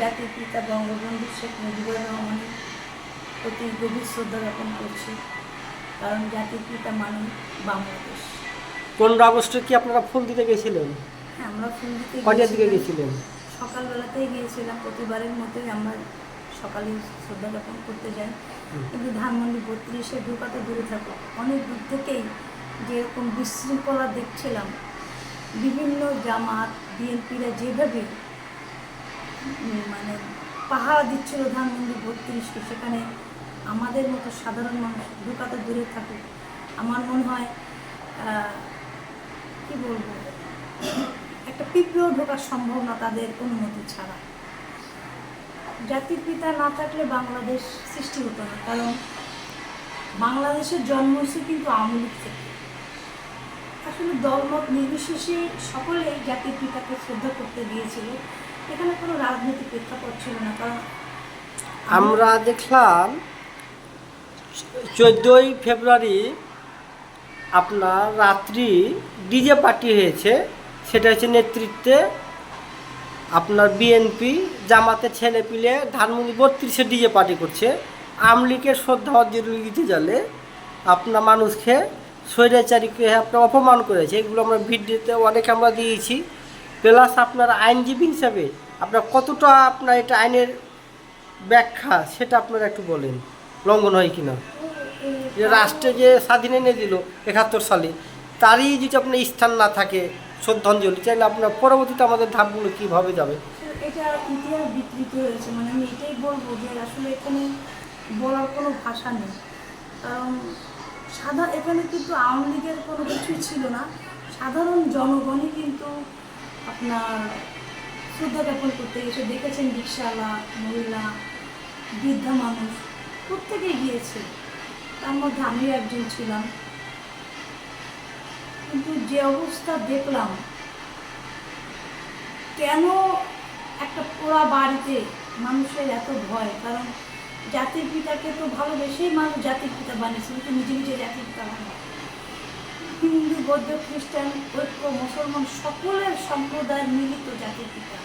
জাতির পিতা বঙ্গবন্ধু শেখ মুজিবুর রহমানের প্রতি গভীর শ্রদ্ধা জ্ঞাপন করছি। কারণ জাতির পিতা মানে বাংলাদেশ। পনেরো আগস্টে কি আপনারা ফুল দিতে গেছিলেন? হ্যাঁ আমরা ফুল দিতে দিকে গেছিলেন? সকালবেলাতেই গিয়েছিলাম প্রতিবারের মতোই আমরা সকালে শ্রদ্ধা জ্ঞাপন করতে যাই। কিন্তু ধানমন্ডি বত্রিশে ঢোকাতে দূরে থাকো। অনেক দূর থেকেই যেরকম বিশৃঙ্খলা দেখছিলাম বিভিন্ন জামাত বিএনপিরা যেভাবে মানে পাহারা দিচ্ছিল ধানমন্ডি বত্রিশকে সেখানে আমাদের মতো সাধারণ মানুষ ঢোকাতে দূরে থাকুক। আমার মনে হয় কি বলব, একটা পিঁপড়েও ঢোকার সম্ভব না তাদের অনুমতি ছাড়া। জাতির পিতা না থাকলে বাংলাদেশ সৃষ্টি হতো না, কারণ বাংলাদেশের জন্ম হয়েছে কিন্তু আওয়ামী লীগ থেকে। আসলে দলমত নির্বিশেষে সকলেই জাতির পিতাকে শ্রদ্ধা করতে গিয়েছিল। এখানে কোনো রাজনৈতিক প্রেক্ষাপট ছিল না, কারণ আমরা দেখলাম চোদ্দোই ফেব্রুয়ারি আপনার রাত্রি ডিজে পার্টি হয়েছে, সেটা হচ্ছে নেতৃত্বে আপনার বিএনপি জামাতে ছেলে পিলে ধানমন্ডি বত্রিশে ডিজে পার্টি করছে। আমলিকের শ্রদ্ধা অর্জন দিতে গেলে আপনার মানুষকে স্বৈরাচারীকে আপনার অপমান করেছে। এগুলো আমরা ভিডিওতে অনেক আমরা দিয়েছি। প্লাস আপনার আইনজীবী হিসাবে আপনার কতটা আপনার এটা আইনের ব্যাখ্যা সেটা আপনারা একটু বলেন, লঙ্ঘন হয় কিনা? যে রাষ্ট্রে যে স্বাধীন এনে দিল একাত্তর সালে, তারই যদি আপনার স্থান না থাকে শ্রদ্ধাঞ্জলি চাইলে আপনার পরবর্তীতে আমাদের ধাপগুলো কীভাবে যাবে? এটা ইতিহাস বিকৃত হয়েছে মানে আমি এটাই বলব যে আসলে এখানে বলার কোনো ভাষা নেই। কারণ এখানে কিন্তু আওয়ামী লীগের কোনো কিছুই ছিল না। সাধারণ জনগণই কিন্তু আপনার শ্রদ্ধা জ্ঞাপন করতে গেছে দেখেছেন রিক্সাওয়ালা মহিলা, বৃদ্ধা মানুষ, প্রত্যেকেই গিয়েছে। তার মধ্যে আমিও একজন ছিলাম। কিন্তু যে অবস্থা দেখলাম, কেন একটা পোড়া বাড়িতে মানুষের এত ভয়? কারণ জাতির পিতাকে তো ভালোবেসেই মানুষ জাতির পিতা বানিয়েছে, কিন্তু নিজে নিজে জাতির পিতা বানায় হিন্দু, বৌদ্ধ, খ্রিস্টান, ঐক্য, মুসলমান সকলের সম্প্রদায়ের মিলিত জাতির পিতা।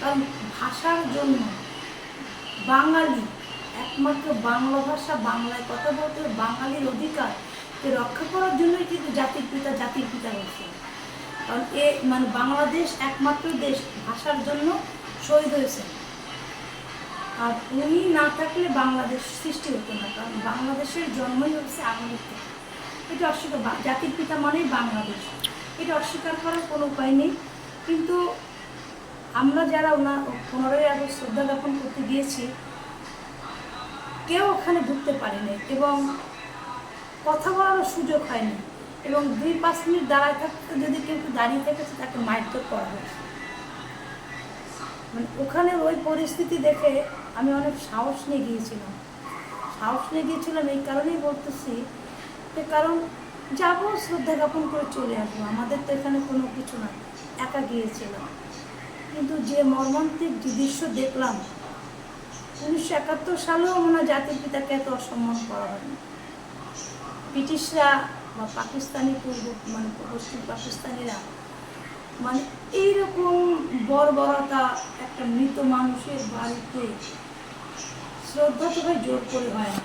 কারণ ভাষার জন্য বাঙালি, একমাত্র বাংলা ভাষা, বাংলায় কথা বলতে বাঙালির অধিকারকে রক্ষা করার জন্যই কিন্তু জাতির পিতা জাতির পিতা হয়েছে। কারণ এ মানে বাংলাদেশ একমাত্র দেশ, ভাষার জন্য শহীদ হয়েছে। আর উনি না থাকলে বাংলাদেশ সৃষ্টি হতো না, কারণ বাংলাদেশের জন্মই হচ্ছে থেকে। এটা অস্বীকার জাতির পিতা মানেই বাংলাদেশ। এটা অস্বীকার করার কোনো উপায় নেই। কিন্তু আমরা যারা ওনার পনেরোই আগস্ট শ্রদ্ধা জ্ঞাপন করতে গিয়েছি, কেউ ওখানে ঢুকতে পারেনি এবং কথা বলারও সুযোগ হয়নি এবং দুই পাঁচ মিনিট দাঁড়ায় থাকতে যদি কেউ একটু দাঁড়িয়ে থেকেছে তাকে মারধর করা হয়েছে। মানে ওখানে ওই পরিস্থিতি দেখে আমি অনেক সাহস নিয়ে গিয়েছিলাম। সাহস নিয়ে গিয়েছিলাম এই কারণেই বলতেছি কারণ যাব শ্রদ্ধা জ্ঞাপন করে চলে আসব। আমাদের তো এখানে কোনো কিছু না, একা গিয়েছিলাম। কিন্তু যে মর্মান্তিক যে দৃশ্য দেখলাম, উনিশশো একাত্তর সালেও মনে হয় জাতির পিতাকে এত অসম্মান করা হয়নি। ব্রিটিশরা বা পাকিস্তানি পূর্ব মানে পশ্চিম পাকিস্তানিরা মানে এইরকম বর্বরতা একটা মৃত মানুষের বাড়িতে শ্রদ্ধা তো ভাই জোর করে হয় না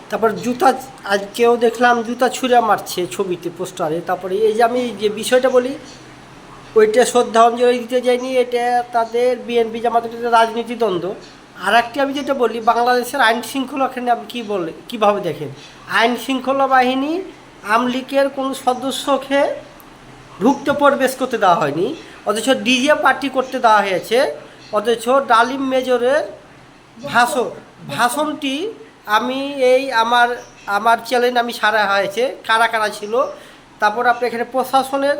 তারপর জুতা আজকেও দেখলাম জুতা ছুঁড়ে মারছে ছবিতে, পোস্টারে। তারপরে এই যে আমি যে বিষয়টা বলি, ওইটা শ্রদ্ধাঞ্জলি দিতে যাইনি, এটা তাদের বিএনপি জামাতের রাজনীতি দ্বন্দ্ব। আর একটি আমি যেটা বলি, বাংলাদেশের আইন শৃঙ্খলা এখানে আপনি কী বলে, কীভাবে দেখেন? আইন শৃঙ্খলা বাহিনী আমলিকের কোনো সদস্যকে ঢুকতে প্রবেশ করতে দেওয়া হয়নি, অথচ ডিজে পার্টি করতে দেওয়া হয়েছে, অথচ ডালিম মেজরের ভাষণ ভাষণটি আমি এই আমার আমার চ্যালেঞ্জ আমি সারা হয়েছে, কারা কারা ছিল, তারপর আপনি এখানে প্রশাসনের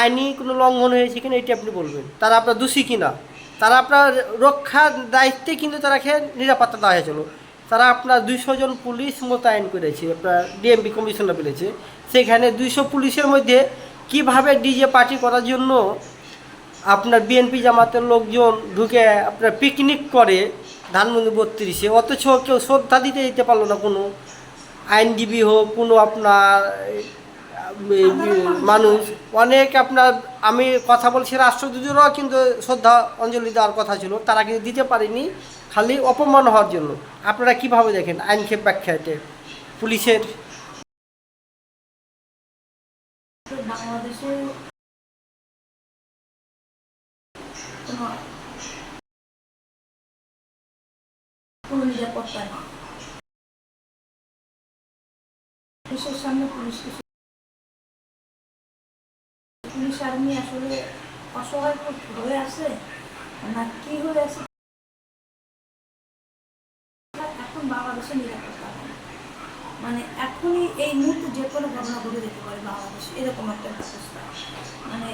আইনি কোনো লঙ্ঘন হয়েছে কিনা এটি আপনি বলবেন। তারা আপনার দোষী কিনা? তারা আপনার রক্ষার দায়িত্বে কিন্তু তারাকে নিরাপত্তা দেওয়া হয়েছিল। তারা আপনার দুইশো জন পুলিশ মোতায়েন করেছে, আপনার ডিএমপি কমিশনার বলেছে। সেখানে দুইশো পুলিশের মধ্যে কীভাবে ডিজে পার্টি করার জন্য আপনার বিএনপি জামাতের লোকজন ঢুকে আপনার পিকনিক করে ধানমন্ডি বত্রিশে অথচ কেউ শ্রদ্ধা দিতে যেতে পারল না কোনো। আইনজীবী হোক কোনো আপনার মানুষ অনেক আপনার আমি কথা বলছি রাষ্ট্রদূতরাও কিন্তু শ্রদ্ধা অঞ্জলি দেওয়ার কথা ছিল তারা কিন্তু দিতে পারেনি খালি অপমান হওয়ার জন্য। আপনারা কীভাবে দেখেন আইনক্ষেপ ব্যাখ্যাতে? পুলিশের বাংলাদেশে কোনো পুলিশের সামনে পুলিশকে পুলিশ আর্মি আসলে অসহায় হয়ে আছে না কি হয়ে আছে এখন নিরাপত্তা মানে এখনই এই মুহূর্তে যে কোনো ঘটনা ঘটে যেতে পারে বাংলাদেশে এরকম একটা অবস্থা মানে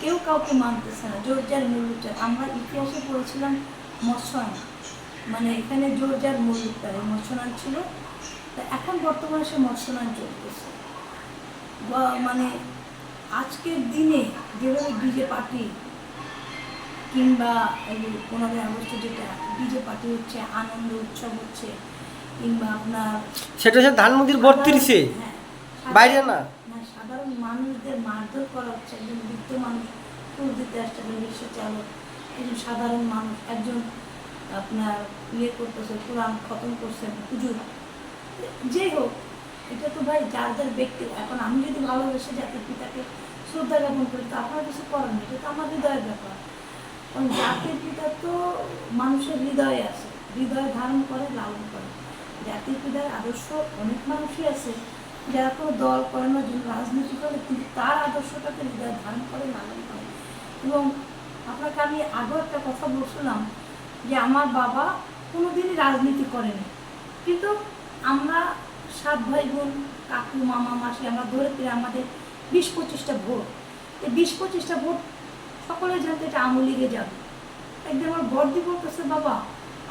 কেউ কাউকে মানতেছে না জোর যার মূল্যচার আমরা ইতিহাসে পড়েছিলাম মৎস্যায়ন মানে এখানে জোর যার মূল্যচার এই মৎস্যায়ন ছিল। তা এখন বর্তমানে সে মৎস্যায়ন চলতেছে। বা- মানে আজকের দিনে যেভাবে ডিজে পার্টি কিংবা এই পনেরোই আগস্ট যেটা ডিজে পার্টি হচ্ছে আনন্দ উৎসব হচ্ছে কিংবা আপনার সেটা হচ্ছে ধানমন্দির বত্রিশে হ্যাঁ, বাইরে না? না সাধারণ মানুষদের মারধর করা হচ্ছে একজন বৃদ্ধ মানুষ ফুল দিতে আসছে রিক্সা চালক একজন সাধারণ মানুষ একজন আপনার ইয়ে করতেছে, কোরআন খতম করছেন পুজো যেই হোক, এটা তো ভাই যার যার ব্যক্তি। এখন আমি যদি ভালোবেসে জাতির পিতাকে শ্রদ্ধা জ্ঞাপন করি, তো আপনার কিছু করার নেই, এটা তো আমার হৃদয়ের ব্যাপার। কারণ জাতির পিতা তো মানুষের হৃদয়ে আছে। হৃদয় ধারণ করে, লালন করে। জাতির পিতার আদর্শ অনেক মানুষই আছে, যারা কোনো দল করে না, যিনি রাজনীতি করে কিন্তু তার আদর্শটাকে হৃদয় ধারণ করে, লালন করে। এবং আপনাকে আমি আগেও একটা কথা বলছিলাম যে আমার বাবা কোনোদিনই রাজনীতি করেনি। কিন্তু আমরা সাত ভাই বোন কাকু, মামা, মাসি, আমরা ধরে ফিরে আমাদের বিশ পঁচিশটা ভোট। এই বিশ পঁচিশটা ভোট সকলে জানতে এটা আওয়ামী লীগে যাবে। একদিন আমার বর্দি বলতেছে, বাবা,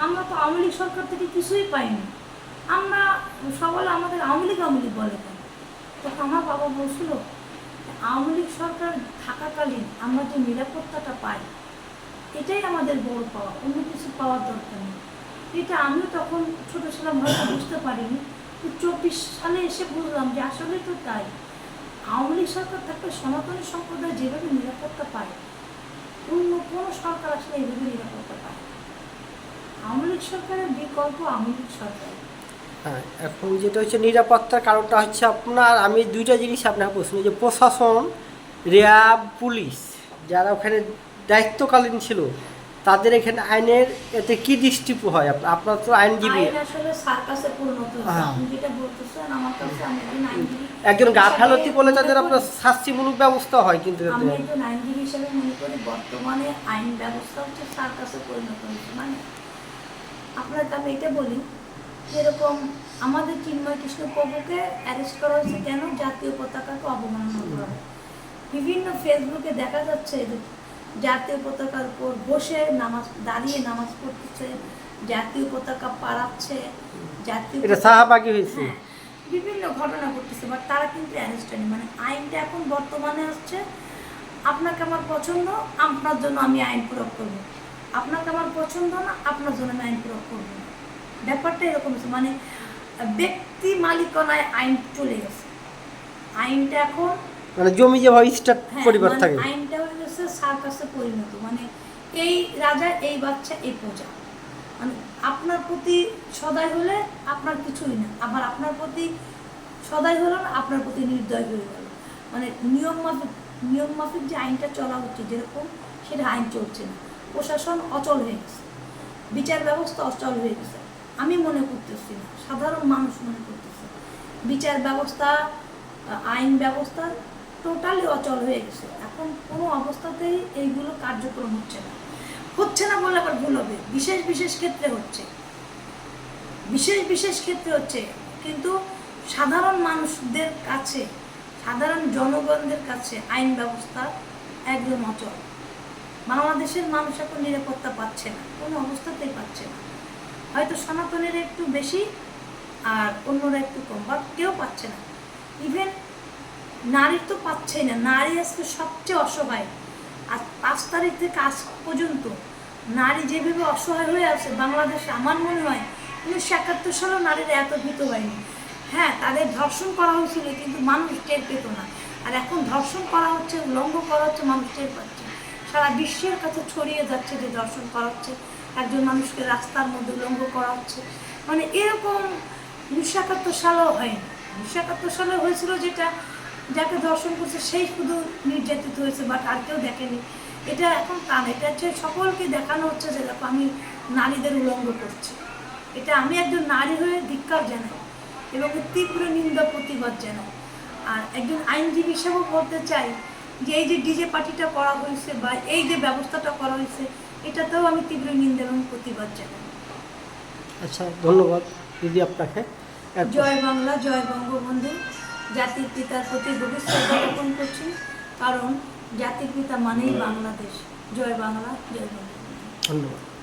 আমরা তো আওয়ামী লীগ সরকার থেকে কিছুই পাইনি। আমরা সকলে আমাদের আওয়ামী লীগ আওয়ামী লীগ বলে কেন? তখন আমার বাবা বলছিল, আওয়ামী লীগ সরকার থাকাকালীন আমরা যে নিরাপত্তাটা পাই এটাই আমাদের বড় পাওয়া, অন্য কিছু পাওয়ার দরকার নেই। এটা আমিও তখন ছোট ছিলাম, হয়তো বুঝতে পারিনি। তো চব্বিশ সালে এসে বুঝলাম যে আসলে তো তাই। আওয়ামী লীগ সরকার থাকলে সনাতনী সম্প্রদায় যেভাবে নিরাপত্তা পায়, অন্য কোনো সরকার আসলে এইভাবে নিরাপত্তা পায়। আওয়ামী লীগ সরকারের বিকল্প আওয়ামী লীগ সরকার। হ্যাঁ এখন যেটা হচ্ছে নিরাপত্তার কারণটা হচ্ছে আপনার, আমি দুইটা জিনিস আপনার প্রশ্ন যে প্রশাসন, র্যাব, পুলিশ, যারা ওখানে দায়িত্বকালীন ছিল তাদের এখানে আইনের এতে কি দৃষ্টি হয়? আপনার আপনার তো আইনজীবী। হ্যাঁ। একজন আইনজীবী গা ফেলতি বলে তাদের আপনার শাস্তিমূলক ব্যবস্থা হয় কিন্তু আমি একজন আইনজীবী হিসেবে মনে করি বর্তমানে আইন ব্যবস্থা হচ্ছে সার্কাসে পরিণত হয়েছে। মানে আপনাকে আমি এটা বলি যেরকম আমাদের চিন্ময় কৃষ্ণ প্রভুকে অ্যারেস্ট করা হয়েছে কেন? জাতীয় পতাকাকে অবমাননা করা হয়। বিভিন্ন ফেসবুকে দেখা যাচ্ছে জাতীয় পতাকার উপর বসে নামাজ দাঁড়িয়ে নামাজ পড়তেছে জাতীয় পতাকা পাড়াচ্ছে জাতীয় এটা পতাকা- হয়েছে। হ্যাঁ, বিভিন্ন ঘটনা ঘটতেছে বাট তারা কিন্তু অ্যারেস্ট মানে আইনটা এখন বর্তমানে আসছে আপনাকে আমার পছন্দ আপনার জন্য আমি আইন প্রয়োগ করব। আপনাকে আমার পছন্দ না আপনার জন্য আমি আইন প্রয়োগ করব না। ব্যাপারটা এরকম হচ্ছে মানে ব্যক্তি মালিকানায় আইন চলে গেছে। আইনটা এখন মানে জমি যেভাবে স্টার্ট হ্যাঁ, পরিবার মানে থাকে। আইনটা হয়ে সার্কাসে পরিণত। মানে এই রাজা, এই বাচ্চা, এই প্রজা। মানে আপনার প্রতি সদাই হলে আপনার কিছুই না। আবার আপনার প্রতি সদাই হলো না, আপনার প্রতি নির্দয় হয়ে গেল। মানে নিয়ম মাফিক নিয়ম মাফিক যে আইনটা চলা উচিত যেরকম, সেটা আইন চলছে না। প্রশাসন অচল হয়ে গেছে। বিচার ব্যবস্থা অচল হয়ে গেছে। আমি মনে করতেছি না, সাধারণ মানুষ মনে করতেছে। বিচার ব্যবস্থা আইন ব্যবস্থা টোটালি অচল হয়ে গেছে। এখন কোনো অবস্থাতেই এইগুলো কার্যক্রম হচ্ছে না। হচ্ছে না বলে আবার ভুল হবে। বিশেষ বিশেষ ক্ষেত্রে হচ্ছে। বিশেষ বিশেষ ক্ষেত্রে হচ্ছে। কিন্তু সাধারণ মানুষদের কাছে, সাধারণ জনগণদের কাছে আইন ব্যবস্থা একদম অচল। বাংলাদেশের মানুষ এখন নিরাপত্তা পাচ্ছে না। কোনো অবস্থাতেই পাচ্ছে না। হয়তো সনাতনের একটু বেশি আর অন্যরা একটু কম বা কেউ পাচ্ছে না। ইভেন নারী তো পাচ্ছেই না। নারী আজকে সবচেয়ে অসহায়। আর পাঁচ তারিখ থেকে আজ পর্যন্ত নারী যেভাবে অসহায় হয়ে আছে, বাংলাদেশে আমার মনে হয় উনিশশো একাত্তর সালেও নারীরা এত ভীত হয়নি। হ্যাঁ তাদের ধর্ষণ করা হয়েছিল, কিন্তু মানুষ টের পেত না। আর এখন ধর্ষণ করা হচ্ছে, উলঙ্গ করা হচ্ছে, মানুষ টের পাচ্ছে। সারা বিশ্বের কাছে ছড়িয়ে যাচ্ছে যে ধর্ষণ করা হচ্ছে। একজন মানুষকে রাস্তার মধ্যে উলঙ্গ করা হচ্ছে। মানে এরকম উনিশশো একাত্তর সালেও হয়নি। উনিশশো একাত্তর সালে হয়েছিল যেটা যাকে ধর্ষণ করছে সেই শুধু নির্যাতিত হয়েছে বাট আর কেউ দেখেনি। এটা এখন তা না এটা হচ্ছে সকলকে দেখানো হচ্ছে যে দেখো আমি নারীদের উলঙ্গ করছি। এটা আমি একজন নারী হয়ে ধিক্কার জানাই এবং তীব্র নিন্দা প্রতিবাদ জানাই। আর একজন আইনজীবী হিসেবেও বলতে চাই যে এই যে ডিজে পার্টিটা করা হয়েছে বা এই যে ব্যবস্থাটা করা হয়েছে এটাতেও আমি তীব্র নিন্দা এবং প্রতিবাদ জানাই। আচ্ছা ধন্যবাদ দিদি আপনাকে। জয় বাংলা জয় বঙ্গবন্ধু। জাতির পিতার প্রতি গভীর শ্রদ্ধা জ্ঞাপন করছি, কারণ জাতির পিতা মানেই বাংলাদেশ। জয় বাংলা জয় বাংলা ধন্যবাদ।